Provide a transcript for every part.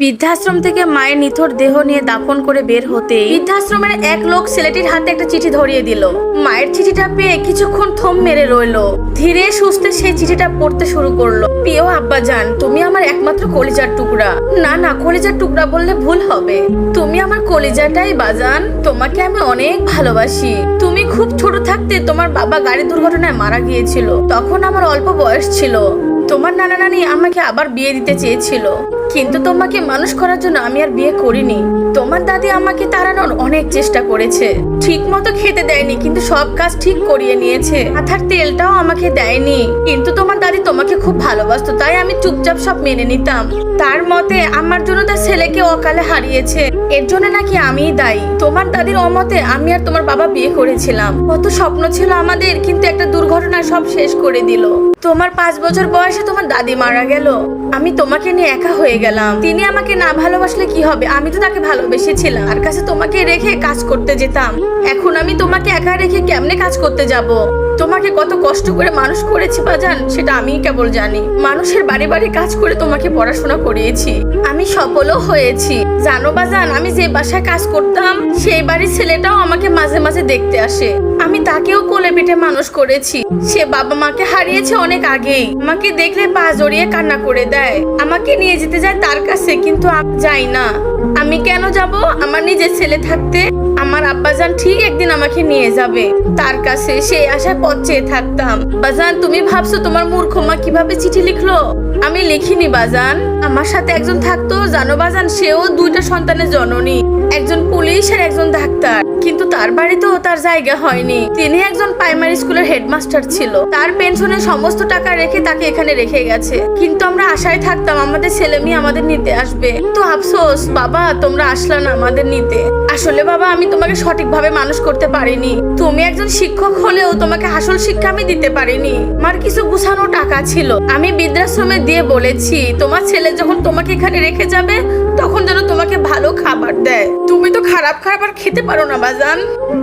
বৃদ্ধাশ্রম থেকে মায়ের নিথর দেহ নিয়ে দাফন করে বের হতে বৃদ্ধাশ্রমের এক লোক ছেলেটির হাতে একটা চিঠি ধরিয়ে দিল। মায়ের চিঠিটা পেয়ে কিছুক্ষণ থম মেরে রইল। ধীরে সুস্থে সেই চিঠিটা পড়তে শুরু করল। প্রিয় আব্বা জান তুমি আমার একমাত্র কলিজার টুকরা। না না, কলিজার টুকরা বললে ভুল হবে। তুমি আমার কলিজাটাই বাজান। তোমাকে আমি অনেক ভালোবাসি। তুমি খুব ছোট থাকতে তোমার বাবা গাড়ি দুর্ঘটনায় মারা গিয়েছিল। তখন আমার অল্প বয়স ছিল। তোমার নানা নানি আমাকে আবার বিয়ে দিতে চেয়েছিল। কিন্তু তোমাকে মানুষ করার জন্য আমি আর বিয়ে করিনি। তোমার দাদি আমাকে তাড়ানোর অনেক চেষ্টা করেছে। ঠিক মতো খেতে দেয়নি, কিন্তু সব কাজ ঠিক করিয়ে নিয়েছে। মাথার তেলটাও আমাকে দেয়নি। কিন্তু তোমার দাদি তোমাকে খুব ভালোবাসতো, তাই আমি চুপচাপ সব মেনে নিতাম। তার মতে আমার জন্য তার ছেলেকে অকালে হারিয়েছে। এর জন্য নাকি আমিই দায়ী। তোমার দাদির অমতে আমি আর তোমার বাবা বিয়ে করেছিলাম। কত স্বপ্ন ছিল আমাদের, কিন্তু সব শেষ করে দিল। তোমার পাঁচ বছর বয়সে তোমার দাদি মারা গেল। আমি তোমাকে নিয়ে একা হয়ে গেলাম। তিনি আমাকে না ভালোবাসলে কি হবে? আমি তো তাকে ভালোবেসেছিলাম। আর কাছে তোমাকে রেখে কাজ করতে যেতাম। এখন আমি তোমাকে একা রেখে কেমনে কাজ করতে যাব? তোমাকে কত কষ্ট করে মানুষ করেছি বাজান সেটা আমি কেবল জানি। মানুষের বাড়ি বাড়ি কাজ করে তোমাকে পড়াশোনা করিয়েছি। আমি সফলও হয়েছি। জানো বাজান আমি যে বাসায় কাজ করতাম, সেই বাড়ির ছেলেটাও আমাকে মাঝে মাঝে দেখতে আসে। আমি তাকেও কোলে পিঠে মানুষ করেছি। সে বাবা মাকে হারিয়েছে অনেক আগেই। আমাকে দেখলে পা জড়িয়ে কান্না করে দেয়। আমাকে নিয়ে যেতে যায় তার কাছে, কিন্তু যাই না। আমি কেন যাব? আমার নিজের ছেলে থাকতে আমার আব্বাজান ঠিক একদিন আমাকে নিয়ে যাবে। তার কাছে সেই আশায় পথ চেয়ে থাকতাম। বাজান তুমি ভাবছ তোমার মূর্খ মা কীভাবে চিঠি লিখলো? আমি লিখিনি, বাজান। আমার সাথে একজন থাকতো, জানো বাজান? সেও দুইটা সন্তানের জননী। একজন পুলিশ আর একজন ডাক্তার। কিন্তু তার বাড়িতেও তার জায়গা হয়নি। তিনি একজন প্রাইমারি স্কুলের হেডমাস্টার ছিল। তার পেনশনের সমস্ত টাকা রেখে তাকে এখানে রেখে গেছে। কিন্তু আমরা আশায় থাকতাম আমাদের ছেলে মেয়ে আমাদের নিতে আসবে। তো আফসোস, বাবা, তোমরা আসলে না আমাদের নিতে। আসলে বাবা, আমি তোমাকে সঠিকভাবে মানুষ করতে পারিনি। তুমি একজন শিক্ষক হলেও তোমাকে আসল শিক্ষা আমি দিতে পারিনি। আমার কিছু গুছানো টাকা ছিল। আমি বৃদ্ধাশ্রমে দিয়ে বলেছি, তোমার ছেলে যখন তোমাকে এখানে রেখে যাবে, তখন যেন তোমাকে ভালো খাবার দেয়। তুমি তো খারাপ খাবার খেতে পারো না, বাজান।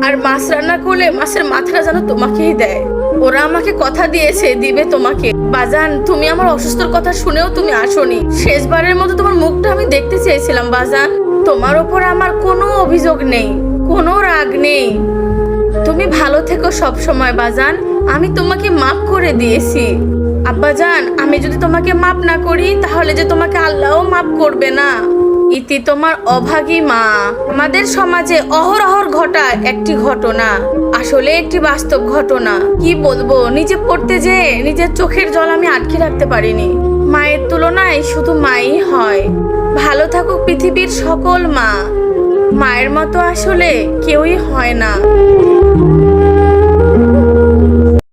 আর মাছ রান্না করলে মাছের মাথাটা যেন তোমাকেই দেয়। ওরা আমাকে কথা দিয়েছে, দিবে তোমাকে। বাজান, তুমি আমার অসুস্থর কথা শুনেও তুমি আসোনি। শেষবারের মতো তোমার মুখটা আমি দেখতে চেয়েছিলাম, বাজান। তোমার ওপর আমার কোনো অভিযোগ নেই, কোনো রাগ নেই। তুমি ভালো থেকো সব সময় বাজান। আমি তোমাকে মাফ করে দিয়েছি। আব্বাজান, আমি যদি তোমাকে মাফ না করি, তাহলে যে তোমাকে আল্লাহও মাফ করবে না। ইতি তোমার অভাগী মা। আমাদের সমাজে অহরহর ঘটা একটি ঘটনা। আসলে একটি বাস্তব ঘটনা। কি বলব, নিজে পড়তে যে নিজের চোখের জল আমি আটকে রাখতে পারিনি। মায়ের তুলনায় শুধু মাই হয়। ভালো থাকুক পৃথিবীর সকল মা। মায়ের মতো আসলে কেউই হয় না।